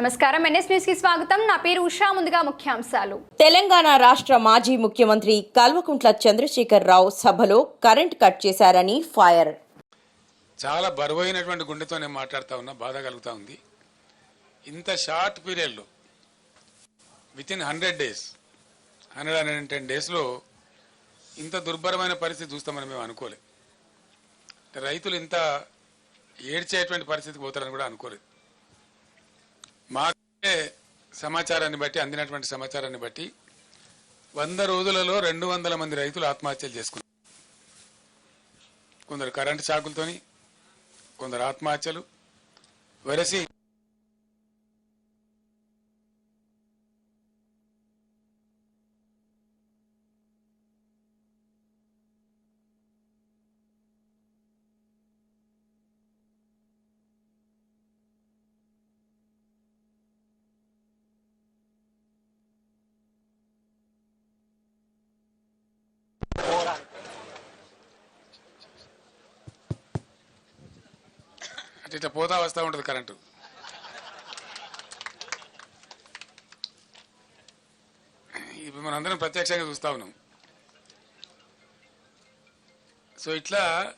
నమస్కారం. ఎన్ఎస్ న్యూస్కి స్వాగతం. నా పేరు ఉషా. ముందుగా ముఖ్యాంశాలు. తెలంగాణ రాష్ట్ర మాజీ ముఖ్యమంత్రి కల్వకుంట్ల చంద్రశేఖర్ రావు సభలో కరెంట్ కట్ చేశారని ఫైర్. చాలా బరువైనటువంటి గుండెతో నేను మాట్లాడుతూ ఉన్నా బాధ కలుగుతూ ఉంది. ఇంత షార్ట్ పీరియడ్లో within hundred days hundred hundred and ten డేస్లో ఇంత దుర్భరమైన పరిస్థితి చూస్తామని మేము అనుకోలేదు రైతులు ఇంత ఏడ్చేటువంటి పరిస్థితికి పోతారని కూడా అనుకోలేదు. సమాచారాన్ని బట్టి అందినటువంటి సమాచారాన్ని బట్టి వంద రోజులలో రెండు వందల మంది రైతులు ఆత్మహత్యలు చేసుకున్నారు. కొందరు కరెంటు షాకులతోని కొందరు ఆత్మహత్యలు. వెరసి అంటే ఇట్లా పోతా వస్తూ ఉంటుంది కరెంటు. ఇప్పుడు మనందరం ప్రత్యక్షంగా చూస్తా ఉన్నాం. సో ఇట్లా